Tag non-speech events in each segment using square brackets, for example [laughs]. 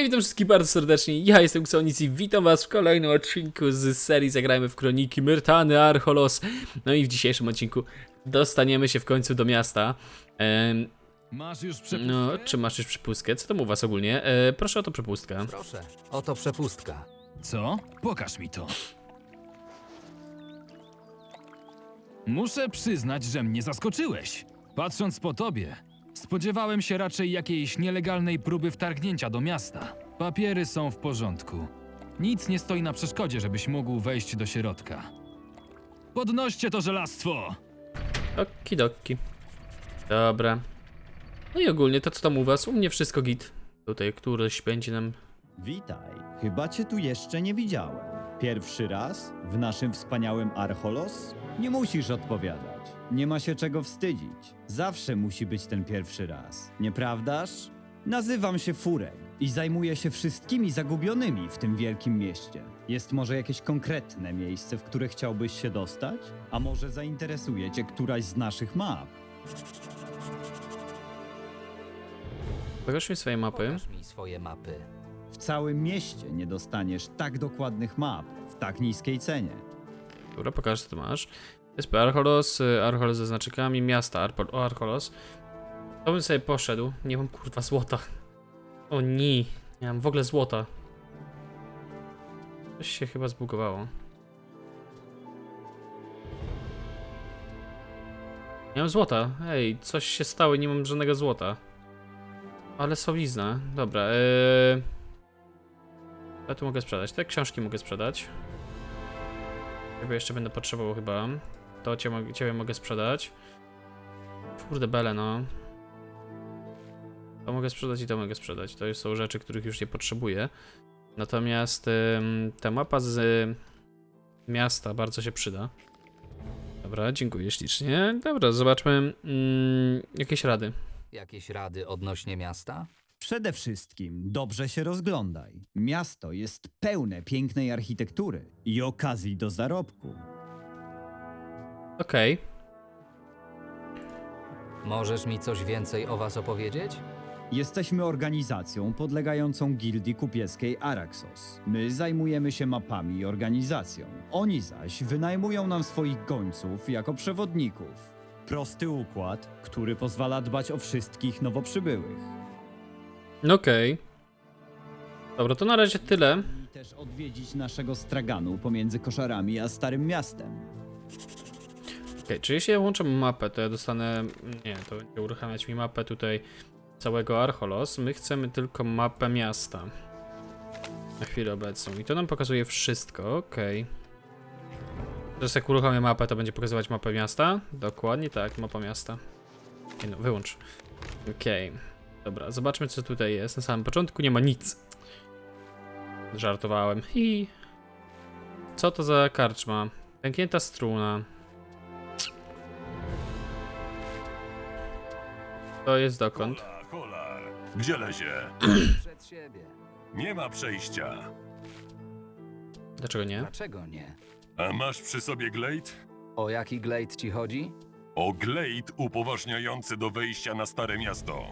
Hej, witam wszystkich bardzo serdecznie, ja jestem Xonic i witam was w kolejnym odcinku z serii Zagrajmy w Kroniki Myrtany Archolos. No i w dzisiejszym odcinku dostaniemy się w końcu do miasta. Masz już przepustkę? no, czy masz już przepustkę? Co tam u was ogólnie? E, proszę o to przepustkę. Proszę, oto przepustka. Co? Pokaż mi to. Muszę przyznać, że mnie zaskoczyłeś. Patrząc po tobie, spodziewałem się raczej jakiejś nielegalnej próby wtargnięcia do miasta. Papiery są w porządku. Nic nie stoi na przeszkodzie, żebyś mógł wejść do środka. Podnoście to żelastwo! Okidoki. Dobra. No i ogólnie to co tam u was? U mnie wszystko git. Tutaj któryś będzie nam... Witaj. Chyba cię tu jeszcze nie widziałem. Pierwszy raz w naszym wspaniałym Archolos? Nie musisz odpowiadać. Nie ma się czego wstydzić. Zawsze musi być ten pierwszy raz. Nieprawdaż? Nazywam się Furek i zajmuję się wszystkimi zagubionymi w tym wielkim mieście. Jest może jakieś konkretne miejsce, w które chciałbyś się dostać? A może zainteresuje cię któraś z naszych map? Pokaż mi swoje mapy. Pokaż mi swoje mapy. W całym mieście nie dostaniesz tak dokładnych map w tak niskiej cenie. Dobra, pokaż co masz. Wyspy Archolos, y, Archolos ze znaczykami, miasta Arpo- o, Archolos. To bym sobie poszedł. Nie mam kurwa złota. O nie, nie mam w ogóle złota. Coś się chyba zbugowało. Nie mam złota. Ej, coś się stało i nie mam żadnego złota. Ale solizna. Dobra, yy... Ja tu mogę sprzedać. Te książki mogę sprzedać. Chyba jeszcze będę potrzebował chyba. To cię, ciebie mogę sprzedać. Kurde bele no. To mogę sprzedać i to mogę sprzedać. To są rzeczy, których już nie potrzebuję. Natomiast ym, ta mapa z y, miasta bardzo się przyda. Dobra, dziękuję ślicznie. Dobra, zobaczmy mm, jakieś rady. Jakieś rady odnośnie miasta? Przede wszystkim dobrze się rozglądaj. Miasto jest pełne pięknej architektury i okazji do zarobku. Okej. Możesz mi coś więcej o was opowiedzieć? Jesteśmy organizacją podlegającą gildii kupieckiej Araxos. My zajmujemy się mapami i organizacją. Oni zaś wynajmują nam swoich gońców jako przewodników. Prosty układ, który pozwala dbać o wszystkich nowo przybyłych. No Okej. Dobra, to na razie tyle. I też odwiedzić naszego straganu pomiędzy koszarami a Starym Miastem. Czy jeśli ja włączę mapę, to ja dostanę... Nie, to będzie uruchamiać mi mapę tutaj całego Archolos. My chcemy tylko mapę miasta. Na chwilę obecną. I to nam pokazuje wszystko, okej. Teraz jak uruchomię mapę, to będzie pokazywać mapę miasta? Dokładnie tak, mapa miasta. Nie no, wyłącz. Okej. Dobra, zobaczmy co tutaj jest. Na samym początku nie ma nic. Żartowałem. I... Co to za karczma? Pęknięta struna. To jest dokąd? Hola. Gdzie lezie? Przed siebie. Nie ma przejścia. Dlaczego nie? Dlaczego nie? A masz przy sobie glejt? O jaki glejt ci chodzi? O glejt upoważniający do wejścia na Stare Miasto.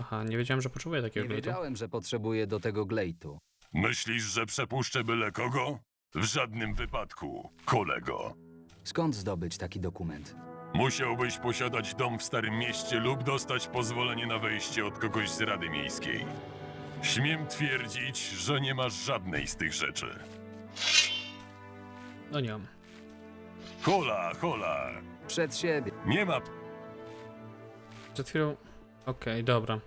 Aha, nie wiedziałem, że potrzebuję takiego Nie glutu. wiedziałem, że potrzebuję do tego glejtu. Myślisz, że przepuszczę byle kogo? W żadnym wypadku, kolego. Skąd zdobyć taki dokument? Musiałbyś posiadać dom w Starym Mieście lub dostać pozwolenie na wejście od kogoś z Rady Miejskiej. Śmiem twierdzić, że nie masz żadnej z tych rzeczy. No nie mam. Hola, hola. Przed siebie. Nie ma Przed chwilą... Okej, dobra.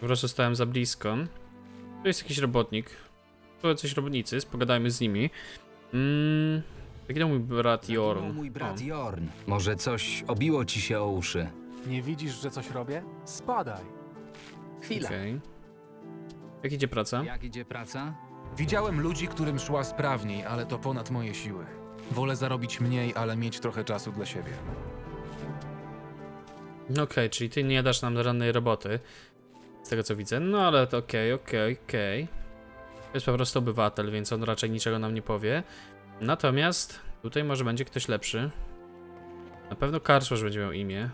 Po prostu stałem za blisko. Tu jest jakiś robotnik. Tu jacyś robotnicy, pogadajmy z nimi. Mmm... Zaginął mój brat Jorn. Zaginął mój brat O, Jorn. Może coś obiło ci się o uszy? Nie widzisz, że coś robię? Spadaj. Chwila. Okej. Jak idzie praca? Jak idzie praca? Widziałem ludzi, którym szła sprawniej, ale to ponad moje siły. Wolę zarobić mniej, ale mieć trochę czasu dla siebie. Okej, czyli ty nie dasz nam żadnej roboty. Z tego co widzę. No ale to okej, okej, okej. To jest po prostu obywatel, więc on raczej niczego nam nie powie. Natomiast tutaj może będzie ktoś lepszy. Na pewno Karczmarz będzie miał imię.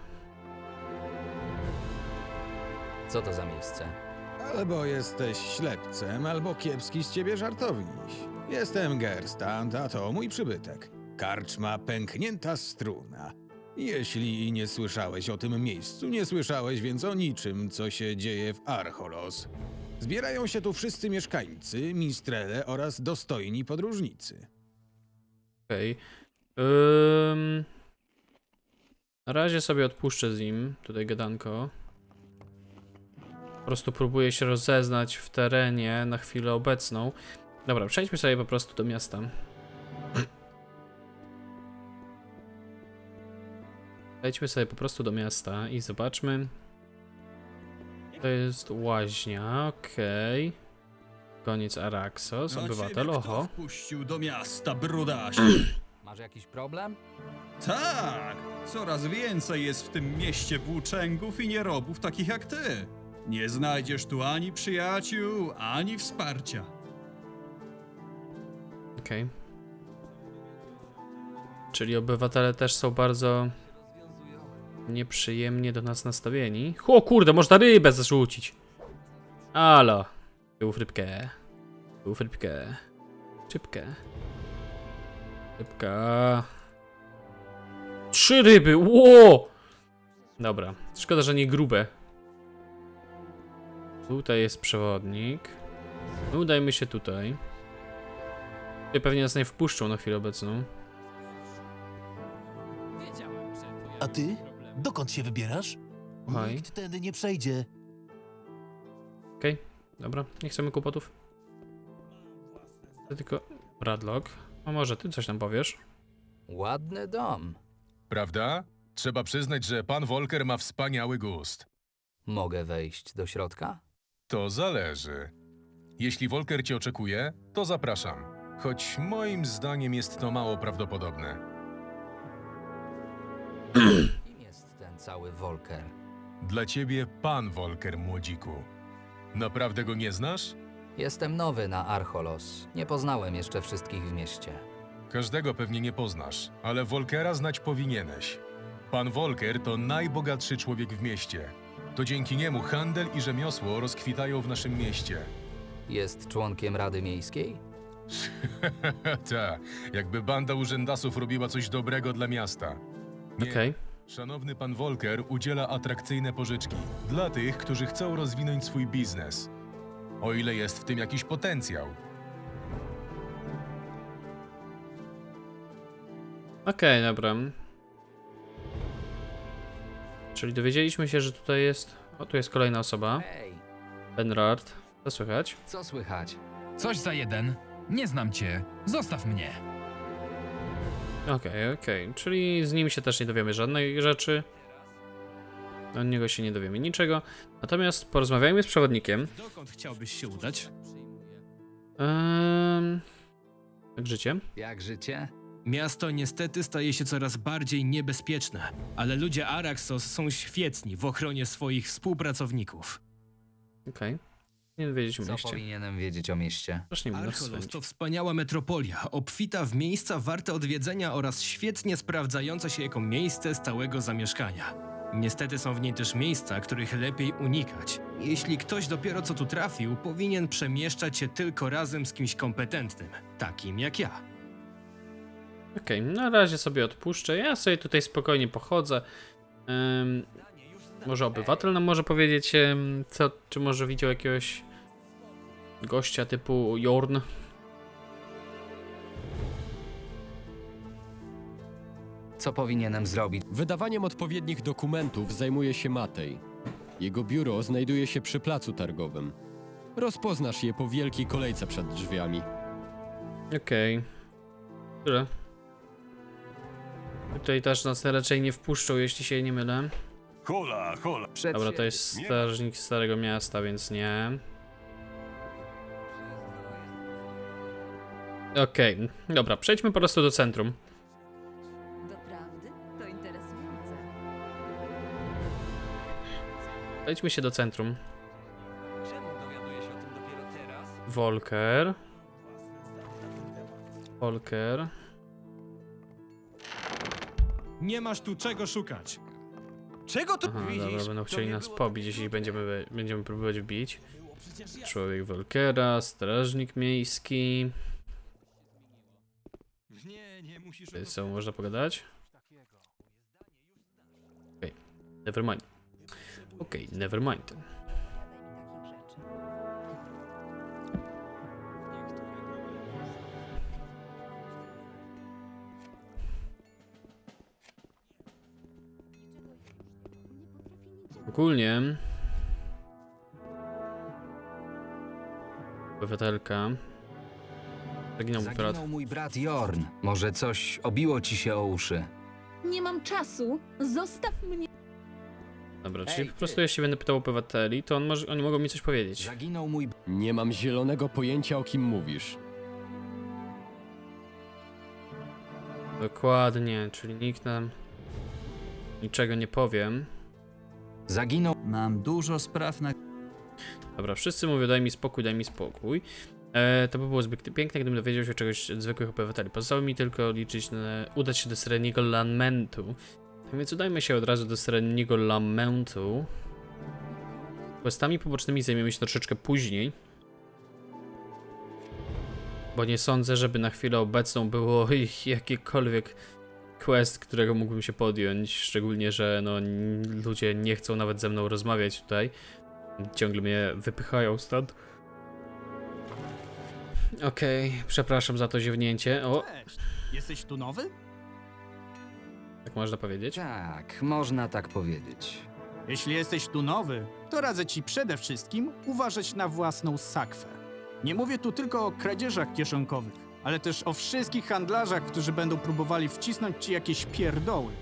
Co to za miejsce? Albo jesteś ślepcem, albo kiepski z ciebie żartowniś. Jestem Gerstand, a to mój przybytek. Karczma pęknięta struna. Jeśli nie słyszałeś o tym miejscu, nie słyszałeś więc o niczym, co się dzieje w Archolos. Zbierają się tu wszyscy mieszkańcy, mistrele oraz dostojni podróżnicy. Okej. Ym... Na razie sobie odpuszczę z nim, tutaj gadanko. Po prostu próbuję się rozeznać w terenie na chwilę obecną. Dobra, przejdźmy sobie po prostu do miasta. [clears throat] Przejdźmy sobie po prostu do miasta i zobaczmy. To jest łaźnia, okej. Koniec Araxos, obywatel, oho. wpuścił do miasta, brudaś? [clears throat] Masz jakiś problem? tak! Coraz więcej jest w tym mieście włóczęgów i nierobów takich jak ty. Nie znajdziesz tu ani przyjaciół, ani wsparcia. Okej. Czyli obywatele też są bardzo nieprzyjemnie do nas nastawieni. O kurde, można rybę zrzucić. Alo. Był rybkę. Był rybkę. Szybkę. Rybka. Trzy ryby, ło! Dobra, szkoda, że nie grube. Tutaj jest przewodnik. No, Udajmy się tutaj. Tutaj pewnie nas nie wpuszczą na chwilę obecną. A ty? Dokąd się wybierasz? Słuchaj. Nikt tędy nie przejdzie. Okej, dobra, nie chcemy kłopotów. To tylko Bradlock. A może ty coś nam powiesz? Ładny dom. Prawda? Trzeba przyznać, że pan Volker ma wspaniały gust. Mogę wejść do środka? To zależy. Jeśli Volker cię oczekuje, to zapraszam. Choć moim zdaniem jest to mało prawdopodobne. Kim jest ten cały Volker? Dla ciebie pan Volker, młodziku. Naprawdę go nie znasz? Jestem nowy na Archolos. Nie poznałem jeszcze wszystkich w mieście. Każdego pewnie nie poznasz, ale Volkera znać powinieneś. Pan Volker to najbogatszy człowiek w mieście. To dzięki niemu handel i rzemiosło rozkwitają w naszym mieście. Jest członkiem Rady Miejskiej? [laughs] Ta, jakby banda urzędasów robiła coś dobrego dla miasta. Nie, Okej. Szanowny pan Volker udziela atrakcyjne pożyczki dla tych, którzy chcą rozwinąć swój biznes. O ile jest w tym jakiś potencjał. Okej, dobra. Czyli dowiedzieliśmy się, że tutaj jest... O, tu jest kolejna osoba. Hej, Benrard. Co słychać? co słychać? Coś za jeden. Nie znam cię. Zostaw mnie. Okej, okej. Czyli z nim się też nie dowiemy żadnej rzeczy. Od niego się nie dowiemy niczego. Natomiast porozmawiajmy z przewodnikiem. Dokąd chciałbyś się udać? Ehm... Jak życie? Jak życie? Miasto niestety staje się coraz bardziej niebezpieczne, ale ludzie Araxos są świetni w ochronie swoich współpracowników. Okej. Nie wiedzieć o Co mieście. powinienem wiedzieć o mieście? Archolos to wspaniała metropolia, obfita w miejsca warte odwiedzenia oraz świetnie sprawdzające się jako miejsce stałego zamieszkania. Niestety są w niej też miejsca, których lepiej unikać. Jeśli ktoś dopiero co tu trafił, powinien przemieszczać się tylko razem z kimś kompetentnym, takim jak ja. Okej, na razie sobie odpuszczę. Ja sobie tutaj spokojnie pochodzę. Może obywatel nam może powiedzieć, co, czy może widział jakiegoś gościa typu Jorn. Co powinienem zrobić? Wydawaniem odpowiednich dokumentów zajmuje się Matej. Jego biuro znajduje się przy placu targowym. Rozpoznasz je po wielkiej kolejce przed drzwiami. Okej. Tyle. Tutaj też nas raczej nie wpuszczą, jeśli się nie mylę. Hola, hola. Przed Dobra, to jest strażnik Starego Miasta, więc nie. Okej, dobra, przejdźmy po prostu do centrum. Doprawdy? To interesujące. Przejdźmy się do centrum. Czemu dowiaduję się o tym dopiero teraz? Volker. Volker. Nie masz tu czego szukać. Dlaczego to Aha, widzisz? dobra, będą chcieli nas pobić, jeśli będziemy, będziemy próbować wbić. Człowiek Volkera, strażnik miejski. Tutaj Co, można pogadać? Okej, never mind. Okej, never mind. Ogólnie... Obywatelka. Zaginął mój brat. Zaginął mój brat Jorn. Może coś obiło ci się o uszy. Nie mam czasu. Zostaw mnie. Dobra, Ej, czyli po ty. prostu jeśli będę pytał obywateli, to on może, oni mogą mi coś powiedzieć. Zaginął mój Nie mam zielonego pojęcia, o kim mówisz. Dokładnie, czyli nikt nam niczego nie powiem. Zaginął. Mam dużo spraw na... Dobra, wszyscy mówią daj mi spokój, daj mi spokój. E, to by było zbyt piękne, gdybym dowiedział się czegoś od zwykłych obywateli. Pozostało mi tylko liczyć na udać się do Sereniego Lamentu. Tak więc udajmy się od razu do Sereniego Lamentu. Questami pobocznymi zajmiemy się troszeczkę później. Bo nie sądzę, żeby na chwilę obecną było ich [laughs] jakiekolwiek quest, którego mógłbym się podjąć. Szczególnie, że no, ludzie nie chcą nawet ze mną rozmawiać tutaj. Ciągle mnie wypychają stąd. Okej, przepraszam za to ziewnięcie. O, jesteś tu nowy? tak można powiedzieć. Tak, można tak powiedzieć. Jeśli jesteś tu nowy, to radzę ci przede wszystkim uważać na własną sakwę. Nie mówię tu tylko o kradzieżach kieszonkowych, ale też o wszystkich handlarzach, którzy będą próbowali wcisnąć ci jakieś pierdoły.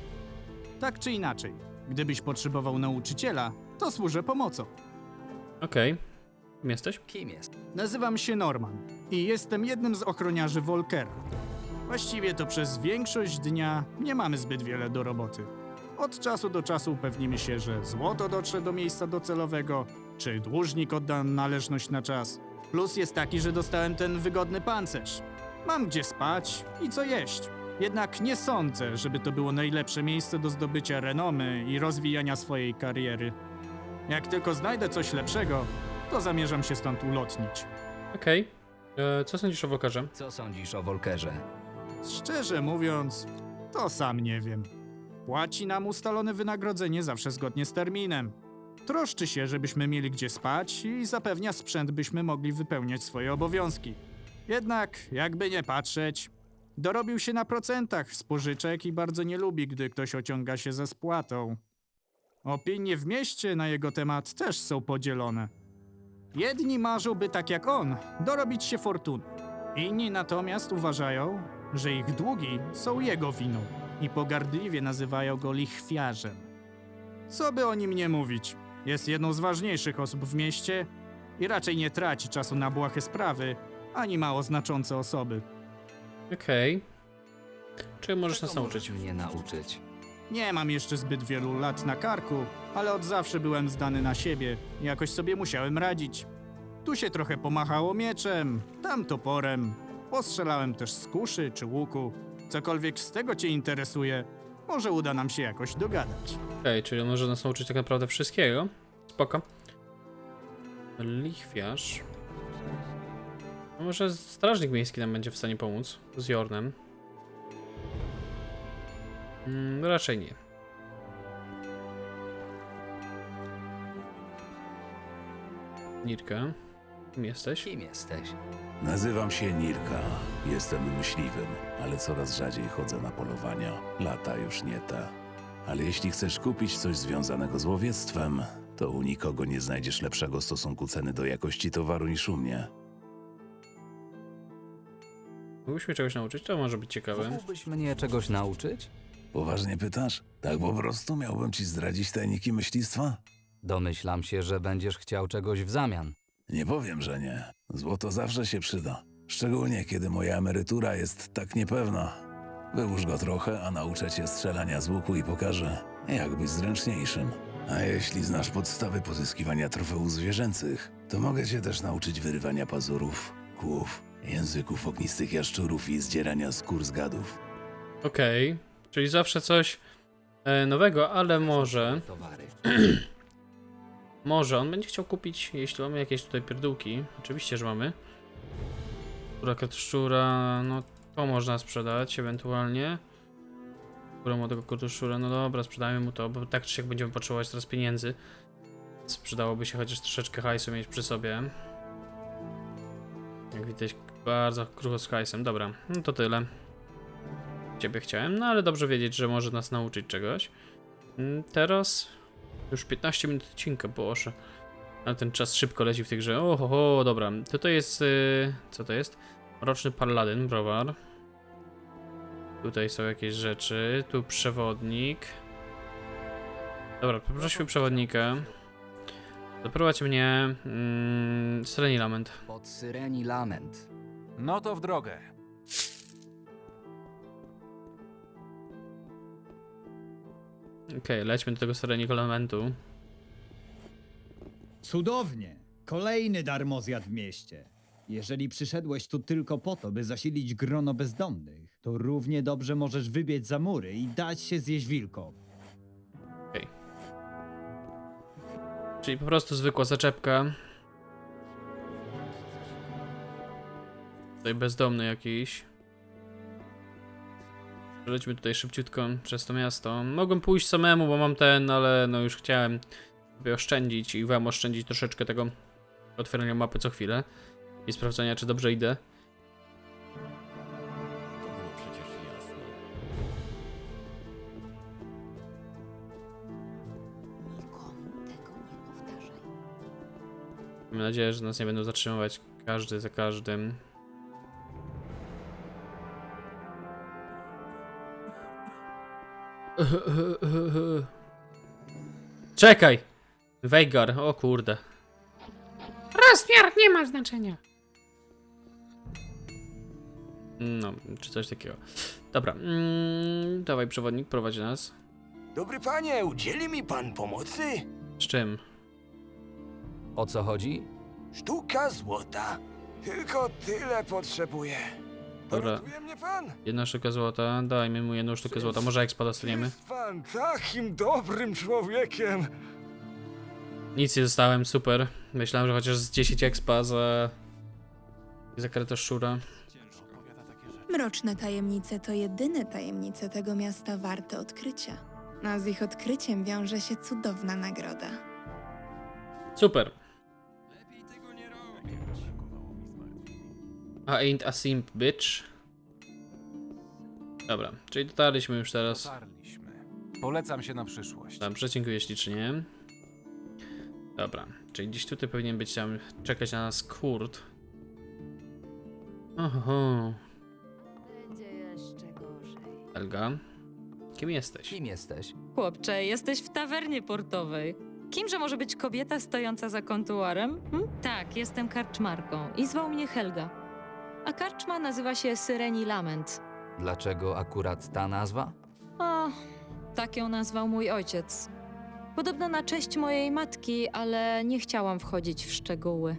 Tak czy inaczej, gdybyś potrzebował nauczyciela, to służę pomocą. Okej. Kim jesteś? Kim jest? Nazywam się Norman i jestem jednym z ochroniarzy Volkera. Właściwie to przez większość dnia nie mamy zbyt wiele do roboty. Od czasu do czasu upewnimy się, że złoto dotrze do miejsca docelowego, czy dłużnik odda należność na czas. Plus jest taki, że dostałem ten wygodny pancerz. Mam gdzie spać i co jeść. Jednak nie sądzę, żeby to było najlepsze miejsce do zdobycia renomy i rozwijania swojej kariery. Jak tylko znajdę coś lepszego, to zamierzam się stąd ulotnić. Okej. E, Co sądzisz o Wokarze? Co sądzisz o Volkerze? Szczerze mówiąc, to sam nie wiem. Płaci nam ustalone wynagrodzenie zawsze zgodnie z terminem. Troszczy się, żebyśmy mieli gdzie spać i zapewnia sprzęt, byśmy mogli wypełniać swoje obowiązki. Jednak, jakby nie patrzeć, dorobił się na procentach z pożyczek i bardzo nie lubi, gdy ktoś ociąga się ze spłatą. Opinie w mieście na jego temat też są podzielone. Jedni marzą, by tak jak on, dorobić się fortuny. Inni natomiast uważają, że ich długi są jego winą i pogardliwie nazywają go lichwiarzem. Co by o nim nie mówić, jest jedną z ważniejszych osób w mieście i raczej nie traci czasu na błahe sprawy, ani mało znaczące osoby. Okej. Czego możesz nas nauczyć? mnie nauczyć? Nie mam jeszcze zbyt wielu lat na karku, ale od zawsze byłem zdany na siebie i jakoś sobie musiałem radzić. Tu się trochę pomachało mieczem, tam toporem. Postrzelałem też z kuszy czy łuku. Cokolwiek z tego cię interesuje, może uda nam się jakoś dogadać. Okej, czyli on może nas nauczyć tak naprawdę wszystkiego. Spoko. Lichwiarz. No może strażnik miejski nam będzie w stanie pomóc z Jornem. Mm, raczej nie. Nirka, kim jesteś? Kim jesteś? Nazywam się Nirka. Jestem myśliwym, ale coraz rzadziej chodzę na polowania. Lata już nie te. Ale jeśli chcesz kupić coś związanego z łowiectwem, to u nikogo nie znajdziesz lepszego stosunku ceny do jakości towaru niż u mnie. Mógłbyś mnie czegoś nauczyć? To może być ciekawe. Mógłbyś mnie czegoś nauczyć? Poważnie pytasz? Tak po prostu miałbym ci zdradzić tajniki myślistwa? Domyślam się, że będziesz chciał czegoś w zamian. Nie powiem, że nie. Złoto zawsze się przyda. Szczególnie kiedy moja emerytura jest tak niepewna. Wyłóż go trochę, a nauczę cię strzelania z łuku i pokażę, jak być zręczniejszym. A jeśli znasz podstawy pozyskiwania trofeów zwierzęcych, to mogę cię też nauczyć wyrywania pazurów, kłów, języków ognistych jaszczurów i zdzierania skór z gadów. Okej, czyli zawsze coś e, nowego, ale może, Towary. [clears throat] może on będzie chciał kupić, jeśli mamy jakieś tutaj pierdółki. Oczywiście, że mamy. Rakiet szczura, no to można sprzedać ewentualnie. Skórę młodego kotu szczura, no dobra, sprzedajmy mu to, bo tak czy siak będziemy potrzebować teraz pieniędzy. Więc Przydałoby się chociaż troszeczkę hajsu mieć przy sobie. Jak widać, bardzo krucho z hajsem. Dobra, no to tyle. Ciebie chciałem, no ale dobrze wiedzieć, że może nas nauczyć czegoś. Mm, Teraz już 15 minut odcinka, boże. Ale ten czas szybko leci w tej grze. Oho, dobra. To jest... Yy, co to jest? Roczny Paladyn, browar. Tutaj są jakieś rzeczy. Tu przewodnik. Dobra, poprosimy przewodnika. Zaprowadź mnie... Mm, Sreni Lament. Pod Syreni Lament. No to w drogę. Okej, lećmy do tego Sreni Lamentu. Cudownie! Kolejny darmozjad w mieście. Jeżeli przyszedłeś tu tylko po to, by zasilić grono bezdomnych, to równie dobrze możesz wybiec za mury i dać się zjeść wilkom. Czyli po prostu zwykła zaczepka. Tutaj bezdomny jakiś. Przejdźmy tutaj szybciutko przez to miasto. Mogłem pójść samemu, bo mam ten, ale no już chciałem sobie oszczędzić i wam oszczędzić troszeczkę tego otwierania mapy co chwilę i sprawdzania, czy dobrze idę. Mam nadzieję, że nas nie będą zatrzymywać każdy za każdym. [laughs] Czekaj! Wejgar, o kurde. Rozmiar nie ma znaczenia. No, czy coś takiego. Dobra, mm, dawaj przewodnik, prowadź nas. Dobry panie, udzieli mi pan pomocy? Z czym? O co chodzi? Sztuka złota. Tylko tyle potrzebuję. Dobra. Mnie pan? Jedna sztuka złota, dajmy mu jedną sztukę złota, może expa dostaniemy? Jest pan takim dobrym człowiekiem. Nic nie dostałem, super. Myślałem, że chociaż z 10 expa za... za karetę szczura. Mroczne tajemnice to jedyne tajemnice tego miasta warte odkrycia. A z ich odkryciem wiąże się cudowna nagroda. Super. I ain't a simp, bitch. Dobra, czyli dotarliśmy już teraz. Dotarliśmy. Polecam się na przyszłość. Dobrze, dziękuję ślicznie. Dobra, czyli gdzieś tutaj powinien być tam czekać na nas Kurt. Oho, Będzie jeszcze gorzej. Elga. Kim jesteś? Kim jesteś? Chłopcze, jesteś w tawernie portowej. Kimże może być kobieta stojąca za kontuarem? Hm? Tak, jestem karczmarką i zwał mnie Helga. A karczma nazywa się Syreni Lament. Dlaczego akurat ta nazwa? O, tak ją nazwał mój ojciec. Podobno na cześć mojej matki, ale nie chciałam wchodzić w szczegóły.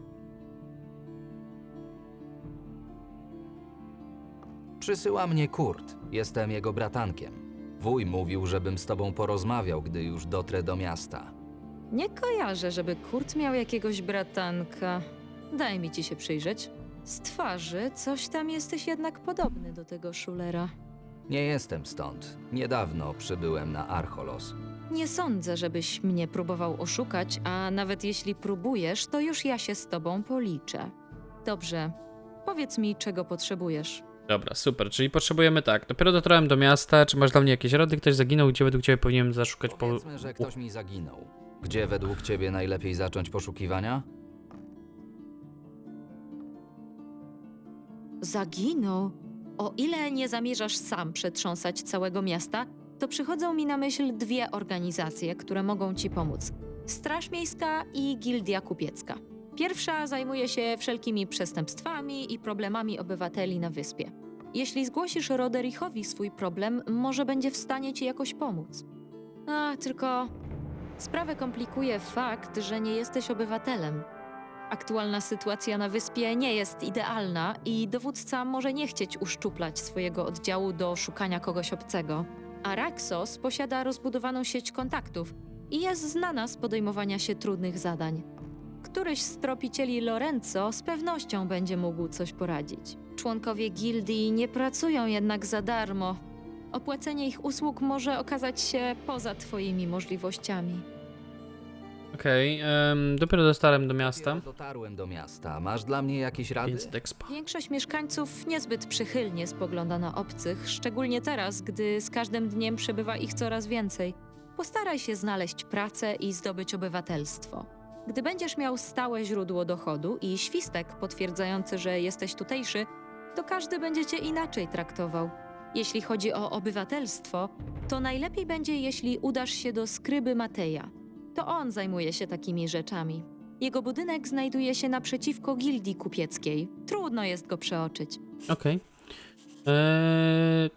Przysyła mnie Kurt. Jestem jego bratankiem. Wuj mówił, żebym z tobą porozmawiał, gdy już dotrę do miasta. Nie kojarzę, żeby Kurt miał jakiegoś bratanka. Daj mi ci się przyjrzeć. Z twarzy coś tam jesteś jednak podobny do tego szulera. Nie jestem stąd. Niedawno przybyłem na Archolos. Nie sądzę, żebyś mnie próbował oszukać, a nawet jeśli próbujesz, to już ja się z tobą policzę. Dobrze, powiedz mi, czego potrzebujesz. Dobra, super, czyli potrzebujemy tak. Dopiero dotarłem do miasta. Czy masz dla mnie jakieś rady? Ktoś zaginął? Gdzie według ciebie powinienem zaszukać po. Powiedzmy, że ktoś mi zaginął. Gdzie według ciebie najlepiej zacząć poszukiwania? Zaginął? O ile nie zamierzasz sam przetrząsać całego miasta, to przychodzą mi na myśl dwie organizacje, które mogą ci pomóc: Straż Miejska i Gildia Kupiecka. Pierwsza zajmuje się wszelkimi przestępstwami i problemami obywateli na wyspie. Jeśli zgłosisz Roderichowi swój problem, może będzie w stanie ci jakoś pomóc. A, tylko sprawę komplikuje fakt, że nie jesteś obywatelem. Aktualna sytuacja na wyspie nie jest idealna i dowódca może nie chcieć uszczuplać swojego oddziału do szukania kogoś obcego. Araxos posiada rozbudowaną sieć kontaktów i jest znana z podejmowania się trudnych zadań. Któryś z tropicieli Lorenzo z pewnością będzie mógł coś poradzić. Członkowie gildii nie pracują jednak za darmo. Opłacenie ich usług może okazać się poza twoimi możliwościami. Okej, em, dopiero dotarłem do miasta. Dotarłem do miasta. Masz dla mnie jakieś rady? Więc. Większość mieszkańców niezbyt przychylnie spogląda na obcych, szczególnie teraz, gdy z każdym dniem przybywa ich coraz więcej. Postaraj się znaleźć pracę i zdobyć obywatelstwo. Gdy będziesz miał stałe źródło dochodu i świstek potwierdzający, że jesteś tutejszy, to każdy będzie cię inaczej traktował. Jeśli chodzi o obywatelstwo, to najlepiej będzie, jeśli udasz się do skryby Mateja. To on zajmuje się takimi rzeczami. Jego budynek znajduje się naprzeciwko gildii kupieckiej. Trudno jest go przeoczyć. Okej. Eee,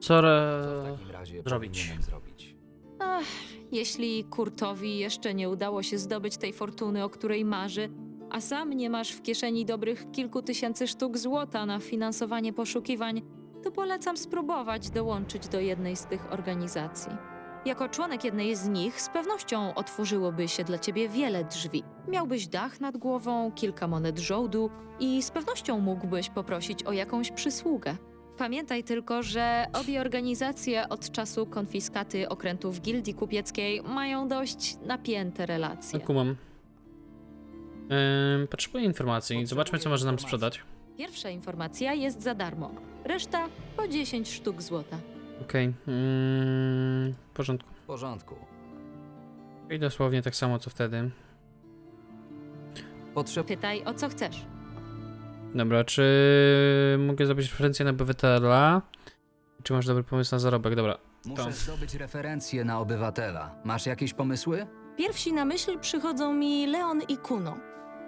co ra... W takim razie zrobić? powinienem zrobić. Ach, jeśli Kurtowi jeszcze nie udało się zdobyć tej fortuny, o której marzy, a sam nie masz w kieszeni dobrych kilku tysięcy sztuk złota na finansowanie poszukiwań, to polecam spróbować dołączyć do jednej z tych organizacji. Jako członek jednej z nich z pewnością otworzyłoby się dla ciebie wiele drzwi. Miałbyś dach nad głową, kilka monet żołdu i z pewnością mógłbyś poprosić o jakąś przysługę. Pamiętaj tylko, że obie organizacje od czasu konfiskaty okrętów Gildii Kupieckiej mają dość napięte relacje. Kumam. Ehm, potrzebuję informacji. Zobaczmy, co może nam sprzedać. Pierwsza informacja jest za darmo, reszta po 10 sztuk złota. Okej. Mm, w porządku. W porządku. I dosłownie tak samo, co wtedy. Potrzeb... Pytaj o co chcesz. Dobra, czy mogę zrobić referencję na obywatela? Czy masz dobry pomysł na zarobek? Dobra. Muszę To. zdobyć referencję na obywatela. Masz jakieś pomysły? Pierwsi na myśl przychodzą mi Leon i Kuno.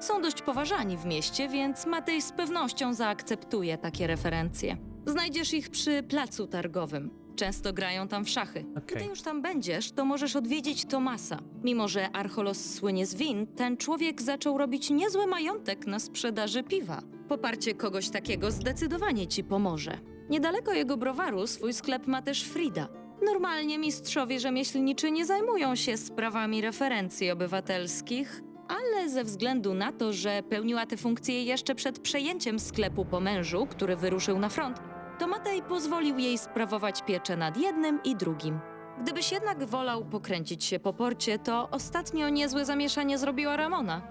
Są dość poważani w mieście, więc Matej z pewnością zaakceptuje takie referencje. Znajdziesz ich przy placu targowym. Często grają tam w szachy. Okej. Gdy już tam będziesz, to możesz odwiedzić Tomasa. Mimo, że Archolos słynie z win, ten człowiek zaczął robić niezły majątek na sprzedaży piwa. Poparcie kogoś takiego zdecydowanie ci pomoże. Niedaleko jego browaru swój sklep ma też Frida. Normalnie mistrzowie rzemieślniczy nie zajmują się sprawami referencji obywatelskich, ale ze względu na to, że pełniła te funkcje jeszcze przed przejęciem sklepu po mężu, który wyruszył na front, to Matej pozwolił jej sprawować pieczę nad jednym i drugim. Gdybyś jednak wolał pokręcić się po porcie, to ostatnio niezłe zamieszanie zrobiła Ramona.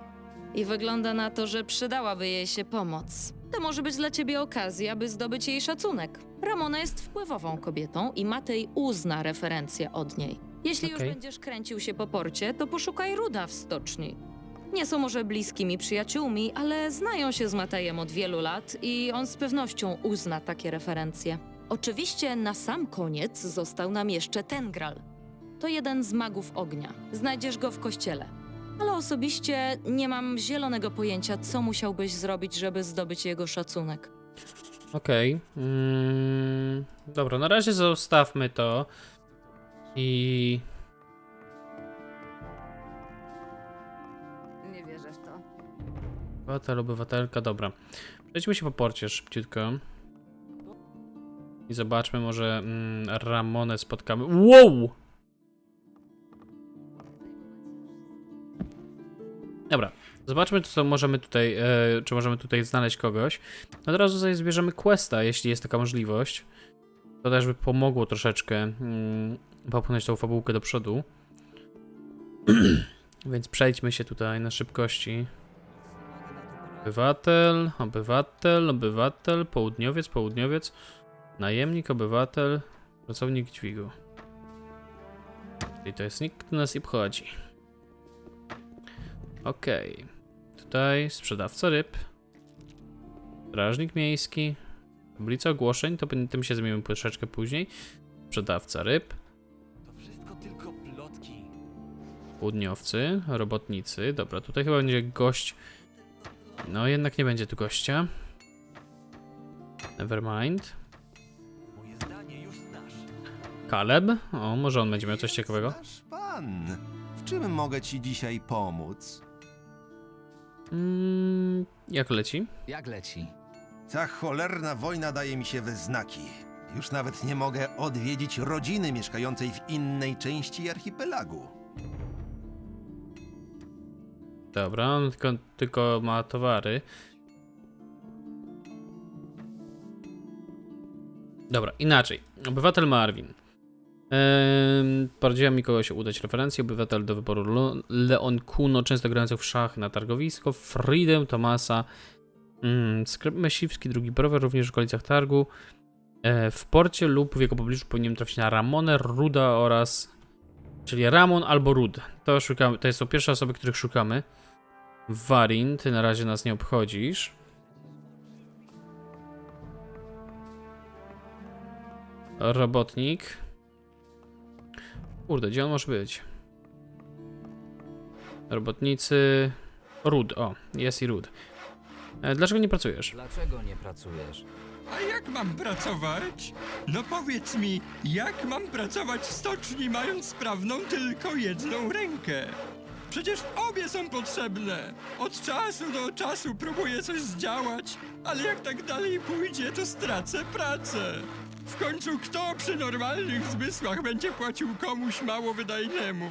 I wygląda na to, że przydałaby jej się pomoc. To może być dla ciebie okazja, by zdobyć jej szacunek. Ramona jest wpływową kobietą i Matej uzna referencję od niej. Jeśli Okej. już będziesz kręcił się po porcie, to poszukaj Ruda w stoczni. Nie są może bliskimi przyjaciółmi, ale znają się z Matejem od wielu lat i on z pewnością uzna takie referencje. Oczywiście na sam koniec został nam jeszcze Tengral. To jeden z magów ognia. Znajdziesz go w kościele. Ale osobiście nie mam zielonego pojęcia, co musiałbyś zrobić, żeby zdobyć jego szacunek. Okej. Mm, dobra, na razie zostawmy to. I. Obywatel, obywatelka, dobra. Przejdźmy się po porcie szybciutko. I zobaczmy, może mm, Ramonę spotkamy. Wow! Dobra, zobaczmy, co możemy tutaj, e, czy możemy tutaj znaleźć kogoś. Od razu sobie zbierzemy questa, jeśli jest taka możliwość. To też by pomogło troszeczkę mm, popchnąć tą fabułkę do przodu. [clears throat] Więc przejdźmy się tutaj na szybkości. Obywatel, obywatel, obywatel, południowiec, południowiec, najemnik, obywatel, pracownik dźwigu. I to jest nikt, kto nas nie obchodzi. Okej. Tutaj sprzedawca ryb. Strażnik miejski. Tablica ogłoszeń, to tym się zajmiemy troszeczkę później. Sprzedawca ryb. To wszystko tylko plotki. Południowcy, robotnicy. Dobra, tutaj chyba będzie gość. No, jednak nie będzie tu gościa. Nevermind. Moje zdanie już znasz. Kaleb. O, może on będzie miał coś ciekawego. Nasz pan, w czym mogę ci dzisiaj pomóc? Mm, jak leci? Jak leci? Ta cholerna wojna daje mi się we znaki. Już nawet nie mogę odwiedzić rodziny mieszkającej w innej części archipelagu. Dobra, on tylko, tylko ma towary. Dobra, inaczej. Obywatel Marvin. Ehm, Poradziła mi kogoś udać referencję. Obywatel do wyboru Leon Kuno, często grający w szachy na targowisko. Freedom Tomasa. Mm, sklep myśliwski, drugi browar, również w okolicach targu. E, w porcie lub w jego pobliżu powinien trafić na Ramonę, Ruda oraz... Czyli Ramon albo Rud. To szukamy, to są pierwsze osoby, których szukamy. Warin, ty na razie nas nie obchodzisz. Robotnik. Kurde, gdzie on może być? Robotnicy. Rud, o, jest i Rud. E, Dlaczego nie pracujesz? Dlaczego nie pracujesz? A jak mam pracować? No powiedz mi, jak mam pracować w stoczni, mając sprawną tylko jedną rękę? Przecież obie są potrzebne. Od czasu do czasu próbuję coś zdziałać, ale jak tak dalej pójdzie, to stracę pracę. W końcu kto przy normalnych zmysłach będzie płacił komuś mało wydajnemu?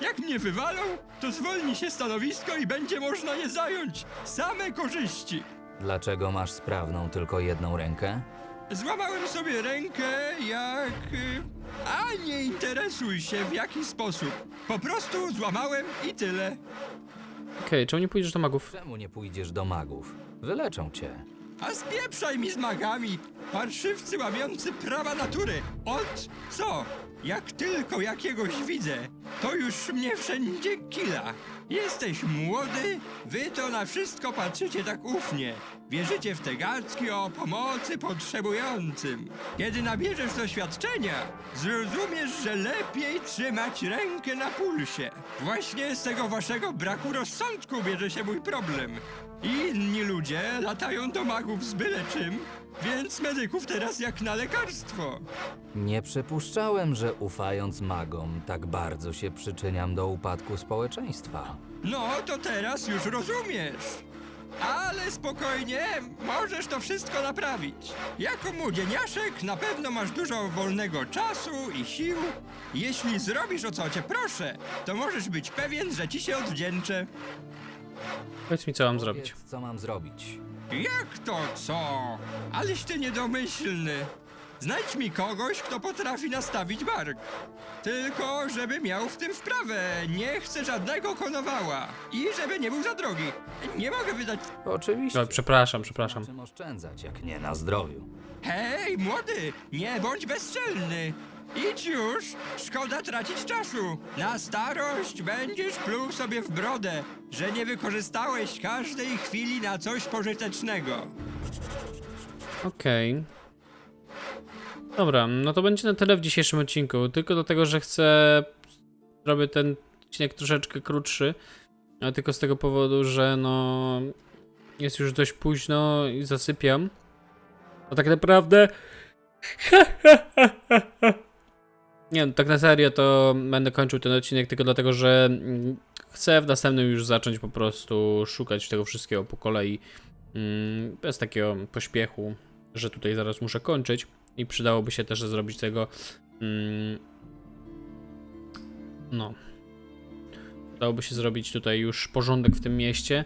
Jak mnie wywalą, to zwolni się stanowisko i będzie można je zająć. Same korzyści. Dlaczego masz sprawną tylko jedną rękę? Złamałem sobie rękę jak... y, A nie interesuj się w jaki sposób. Po prostu złamałem i tyle. Okej, czemu nie pójdziesz do magów? Czemu nie pójdziesz do magów? Wyleczą cię. A spieprzaj mi z magami! Parszywcy łamiący prawa natury! Od co? Jak tylko jakiegoś widzę, to już mnie wszędzie kila. Jesteś młody, wy to na wszystko patrzycie tak ufnie. Wierzycie w te gadki o pomocy potrzebującym. Kiedy nabierzesz doświadczenia, zrozumiesz, że lepiej trzymać rękę na pulsie. Właśnie z tego waszego braku rozsądku bierze się mój problem. Inni ludzie latają do magów z byle czym, więc medyków teraz jak na lekarstwo. Nie przypuszczałem, że ufając magom, tak bardzo się przyczyniam do upadku społeczeństwa. No, to teraz już rozumiesz. Ale spokojnie, możesz to wszystko naprawić. Jako młodzieniaszek na pewno masz dużo wolnego czasu i sił. Jeśli zrobisz o co cię proszę, to możesz być pewien, że ci się odwdzięczę. Powiedz mi, co mam zrobić. Powiedz, co mam zrobić? Jak to co? Aleś ty niedomyślny. Znajdź mi kogoś, kto potrafi nastawić bark. Tylko, żeby miał w tym wprawę. Nie chcę żadnego konowała. I żeby nie był za drogi. Nie mogę wydać... Oczywiście. No, przepraszam, przepraszam. Czym oszczędzać, jak nie na zdrowiu? Hej, młody, nie bądź bezczelny. Idź już, szkoda tracić czasu. Na starość będziesz pluł sobie w brodę, że nie wykorzystałeś każdej chwili na coś pożytecznego. Okej. Dobra, no to będzie na tyle w dzisiejszym odcinku. Tylko dlatego, że chcę. Robię ten odcinek troszeczkę krótszy. Ale tylko z tego powodu, że no. Jest już dość późno i zasypiam. A tak naprawdę. [laughs] Nie, tak na serio to będę kończył ten odcinek tylko dlatego, że mm, chcę w następnym już zacząć po prostu szukać tego wszystkiego po kolei. mm, Bez takiego pośpiechu, że tutaj zaraz muszę kończyć i przydałoby się też zrobić tego. mm, No. Dałoby się zrobić tutaj już porządek w tym mieście.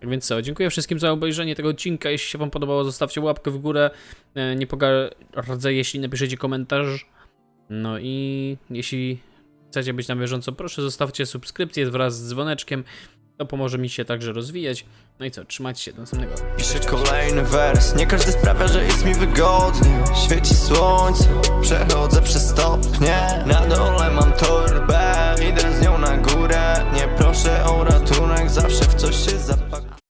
Tak więc co, dziękuję wszystkim za obejrzenie tego odcinka. Jeśli się Wam podobało, zostawcie łapkę w górę. E, Nie pogardzę, jeśli napiszecie komentarz. No i jeśli chcecie być na bieżąco, proszę zostawcie subskrypcję wraz z dzwoneczkiem. To pomoże mi się także rozwijać. No i co, trzymajcie się do następnego. Piszę kolejny wers, nie każdy sprawia, że jest mi wygodnie. Świeci słońce, przechodzę przez stopnie. Na dole mam torbę, idę z nią na górę. Nie proszę o ratunek, zawsze w coś się zapakuję.